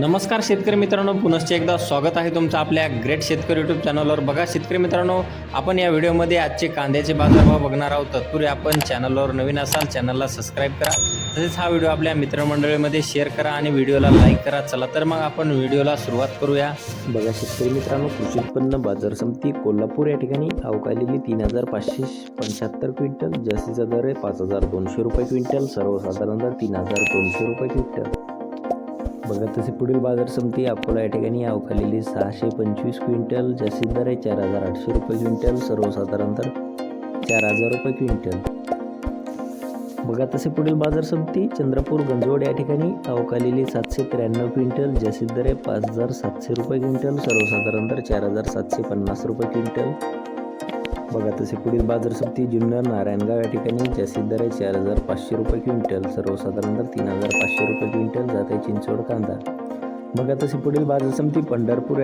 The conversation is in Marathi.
नमस्कार शेतकरी मित्रांनो पुनश्च एकदा स्वागत आहे तुमचं आपल्या ग्रेट शेतकरी यूट्यूब चॅनलवर बघा शेतकरी मित्रांनो आपण या व्हिडिओमध्ये आजचे कांद्याचे बाजारभाव बघणार आहोत. तत्पूर्वी आपण चॅनलवर नवीन असाल चॅनलला सबस्क्राईब करा. तसेच हा व्हिडिओ आपल्या मित्रमंडळीमध्ये शेअर करा आणि व्हिडिओला लाईक करा. चला तर मग आपण व्हिडिओला सुरुवात करूया. बघा शेतकरी मित्रांनो कृषी उत्पन्न बाजार समिती कोल्हापूर या ठिकाणी अवकालेली तीन हजार पाचशे पंच्याहत्तर क्विंटल जास्तीचा दर आहे पाच हजार दोनशे रुपये क्विंटल सर्वसाधारण दर तीन हजार दोनशे रुपये क्विंटल. बघा तसे पुढील बाजार समिती अकोला या ठिकाणी अवकालेली सहाशे पंचवीस क्विंटल जास्तीत दर आहे चार हजार आठशे रुपये क्विंटल सर्वसाधारण तर चार हजार रुपये क्विंटल. बघा तसे पुढील बाजार समिती चंद्रपूर गंजवड या ठिकाणी अवकालेली सातशे त्र्याण्णव क्विंटल जास्तीत दर आहे पाच हजार सातशे रुपये क्विंटल सर्वसाधारण दर चार हजार सातशे पन्नास रुपये क्विंटल. बघा तसे पुढील बाजार समिती जुन्नर नारायणगाव या ठिकाणी जास्तीत दर आहे चार हजार पाचशे रुपये क्विंटल सर्वसाधारण दर तीन हजार पाचशे रुपये क्विंटल जात आहे चिंचवड कांदा. बघा तसे पुढील बाजार समिती पंढरपूर आहे